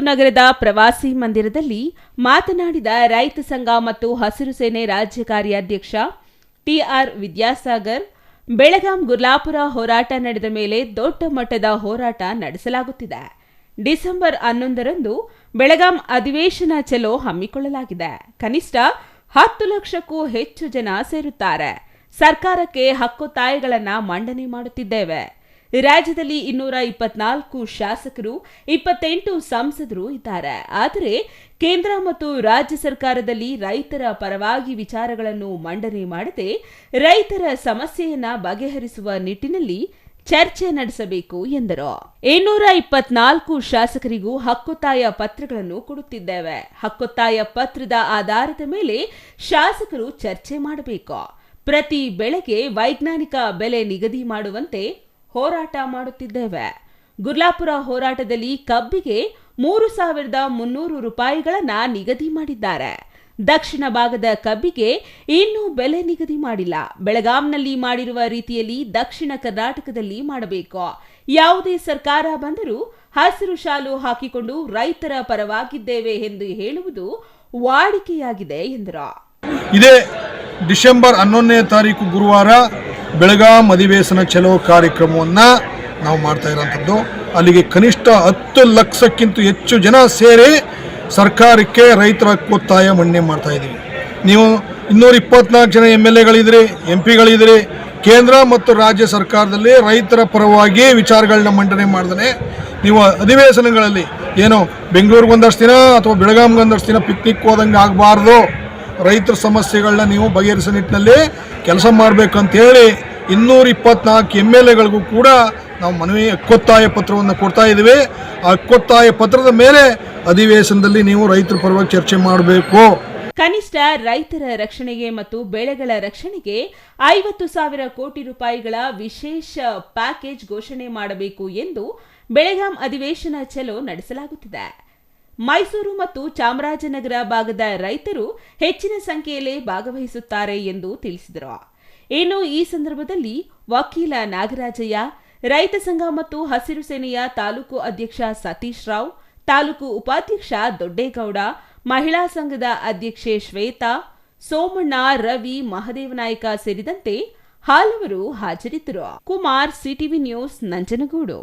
ನಗರದ ಪ್ರವಾಸಿ ಮಂದಿರದಲ್ಲಿ ಮಾತನಾಡಿದ ರೈತ ಸಂಘ ಮತ್ತು ಹಸಿರು ಸೇನೆ ರಾಜ್ಯ ಕಾರ್ಯಾಧ್ಯಕ್ಷ ಟಿಆರ್ ವಿದ್ಯಾಸಾಗರ್, ಬೆಳಗಾಂ ಗುರ್ಲಾಪುರ ಹೋರಾಟ ನಡೆದ ಮೇಲೆ ದೊಡ್ಡ ಮಟ್ಟದ ಹೋರಾಟ ನಡೆಸಲಾಗುತ್ತಿದೆ. ಡಿಸೆಂಬರ್ ಹನ್ನೊಂದರಂದು ಬೆಳಗಾಂ ಅಧಿವೇಶನ ಚಲೋ ಹಮ್ಮಿಕೊಳ್ಳಲಾಗಿದೆ. ಕನಿಷ್ಠ ಹತ್ತು ಲಕ್ಷಕ್ಕೂ ಹೆಚ್ಚು ಜನ ಸೇರುತ್ತಾರೆ. ಸರ್ಕಾರಕ್ಕೆ ಹಕ್ಕೊತ್ತಾಯಗಳನ್ನ ಮಂಡನೆ ಮಾಡುತ್ತಿದ್ದೇವೆ. ರಾಜ್ಯದಲ್ಲಿ ಇನ್ನೂರ ಇಪ್ಪತ್ನಾಲ್ಕು ಶಾಸಕರು, ಇಪ್ಪತ್ತೆಂಟು ಸಂಸದರು ಇದ್ದಾರೆ. ಆದರೆ ಕೇಂದ್ರ ಮತ್ತು ರಾಜ್ಯ ಸರ್ಕಾರದಲ್ಲಿ ರೈತರ ಪರವಾಗಿ ವಿಚಾರಗಳನ್ನು ಮಂಡನೆ ಮಾಡದೆ ರೈತರ ಸಮಸ್ಯೆಯನ್ನ ಬಗೆಹರಿಸುವ ನಿಟ್ಟಿನಲ್ಲಿ ಚರ್ಚೆ ನಡೆಸಬೇಕು ಎಂದರು. ಇನ್ನೂರ ಇಪ್ಪತ್ನಾಲ್ಕು ಶಾಸಕರಿಗೂ ಹಕ್ಕೊತ್ತಾಯ ಪತ್ರಗಳನ್ನು ಕೊಡುತ್ತಿದ್ದೇವೆ. ಹಕ್ಕೊತ್ತಾಯ ಪತ್ರದ ಆಧಾರದ ಮೇಲೆ ಶಾಸಕರು ಚರ್ಚೆ ಮಾಡಬೇಕು. ಪ್ರತಿ ಬೆಳೆಗೆ ವೈಜ್ಞಾನಿಕ ಬೆಲೆ ನಿಗದಿ ಮಾಡುವಂತೆ ಹೋರಾಟ ಮಾಡುತ್ತಿದ್ದೇವೆ. ಗುರ್ಲಾಪುರ ಹೋರಾಟದಲ್ಲಿ ಕಬ್ಬಿಗೆ ಮೂರು ಸಾವಿರದ ಮುನ್ನೂರು ರೂಪಾಯಿಗಳನ್ನ ನಿಗದಿ ಮಾಡಿದ್ದಾರೆ. ದಕ್ಷಿಣ ಭಾಗದ ಕಬ್ಬಿಗೆ ಇನ್ನೂ ಬೆಲೆ ನಿಗದಿ ಮಾಡಿಲ್ಲ. ಬೆಳಗಾಂನಲ್ಲಿ ಮಾಡಿರುವ ರೀತಿಯಲ್ಲಿ ದಕ್ಷಿಣ ಕರ್ನಾಟಕದಲ್ಲಿ ಮಾಡಬೇಕು. ಯಾವುದೇ ಸರ್ಕಾರ ಬಂದರೂ ಹಸಿರು ಶಾಲು ಹಾಕಿಕೊಂಡು ರೈತರ ಪರವಾಗಿದ್ದೇವೆ ಎಂದು ಹೇಳುವುದು ವಾಡಿಕೆಯಾಗಿದೆ ಎಂದರು. ಇದೇ ಡಿಸೆಂಬರ್ ಹನ್ನೊಂದನೇ ತಾರೀಕು ಗುರುವಾರ ಬೆಳಗಾಂ ಅಧಿವೇಶನ ಚಲೋ ಕಾರ್ಯಕ್ರಮವನ್ನು ನಾವು ಮಾಡ್ತಾ ಇರೋಂಥದ್ದು. ಅಲ್ಲಿಗೆ ಕನಿಷ್ಠ ಹತ್ತು ಲಕ್ಷಕ್ಕಿಂತ ಹೆಚ್ಚು ಜನ ಸೇರಿ ಸರ್ಕಾರಕ್ಕೆ ರೈತರ ಒತ್ತಾಯ ಮಂಡನೆ ಮಾಡ್ತಾ ಇದ್ದೀವಿ. ನೀವು ಇನ್ನೂರ ಇಪ್ಪತ್ನಾಲ್ಕು ಜನ ಎಂ ಎಲ್ ಎಗಳಿದ್ರಿ, ಎಂ ಪಿಗಳಿದ್ರಿ, ಕೇಂದ್ರ ಮತ್ತು ರಾಜ್ಯ ಸರ್ಕಾರದಲ್ಲಿ ರೈತರ ಪರವಾಗಿ ವಿಚಾರಗಳನ್ನ ಮಂಡನೆ ಮಾಡ್ದೇ ನೀವು ಅಧಿವೇಶನಗಳಲ್ಲಿ ಏನು ಬೆಂಗಳೂರಿಗೆ ಒಂದಷ್ಟು ದಿನ ಅಥವಾ ಬೆಳಗಾಂಗೆ ಒಂದಷ್ಟು ದಿನ ಪಿಕ್ನಿಕ್ ಹೋದಂಗೆ ಆಗಬಾರ್ದು. ರೈತರ ಸಮಸ್ಯೆಗಳನ್ನ ನೀವು ಬಗೆಹರಿಸೋ ನಿಟ್ಟಿನಲ್ಲಿ ಕೆಲಸ ಮಾಡಬೇಕಂತೇಳಿ ಇನ್ನೂರ ಇಪ್ಪತ್ನಾಲ್ಕು ಎಂ ಎಲ್ ಎಗಳಿಗೂ ಕೂಡ ನಾವು ಮನವಿ ಹಕ್ಕೊತ್ತಾಯ ಪತ್ರವನ್ನು ಕೊಡ್ತಾ ಇದ್ದೀವಿ. ಆ ಹಕ್ಕೊತ್ತಾಯ ಪತ್ರದ ಮೇಲೆ ಅಧಿವೇಶನದಲ್ಲಿ ನೀವು ರೈತರ ಪರವಾಗಿ ಚರ್ಚೆ ಮಾಡಬೇಕು. ಕನಿಷ್ಠ ರೈತರ ರಕ್ಷಣೆಗೆ ಮತ್ತು ಬೆಳೆಗಳ ರಕ್ಷಣೆಗೆ ಐವತ್ತು ಸಾವಿರ ಕೋಟಿ ರೂಪಾಯಿಗಳ ವಿಶೇಷ ಪ್ಯಾಕೇಜ್ ಘೋಷಣೆ ಮಾಡಬೇಕು ಎಂದು ಬೆಳಗಾಂ ಅಧಿವೇಶನ ಚಲೋ ನಡೆಸಲಾಗುತ್ತಿದೆ. ಮೈಸೂರು ಮತ್ತು ಚಾಮರಾಜನಗರ ಭಾಗದ ರೈತರು ಹೆಚ್ಚಿನ ಸಂಖ್ಯೆಯಲ್ಲಿ ಭಾಗವಹಿಸುತ್ತಾರೆ ಎಂದು ತಿಳಿಸಿದರು. ಇನ್ನು ಈ ಸಂದರ್ಭದಲ್ಲಿ ವಕೀಲ ನಾಗರಾಜಯ್ಯ, ರೈತ ಸಂಘ ಮತ್ತು ಹಸಿರು ಸೇನೆಯ ತಾಲೂಕು ಅಧ್ಯಕ್ಷ ಸತೀಶ್ ರಾವ್, ತಾಲೂಕು ಉಪಾಧ್ಯಕ್ಷ ದೊಡ್ಡೇಗೌಡ, ಮಹಿಳಾ ಸಂಘದ ಅಧ್ಯಕ್ಷೆ ಶ್ವೇತಾ, ಸೋಮಣ್ಣ, ರವಿ ಮಹದೇವನಾಯಕ ಸೇರಿದಂತೆ ಹಲವರು ಹಾಜರಿದ್ದರು. Kumar, CTV news, Nanjangud.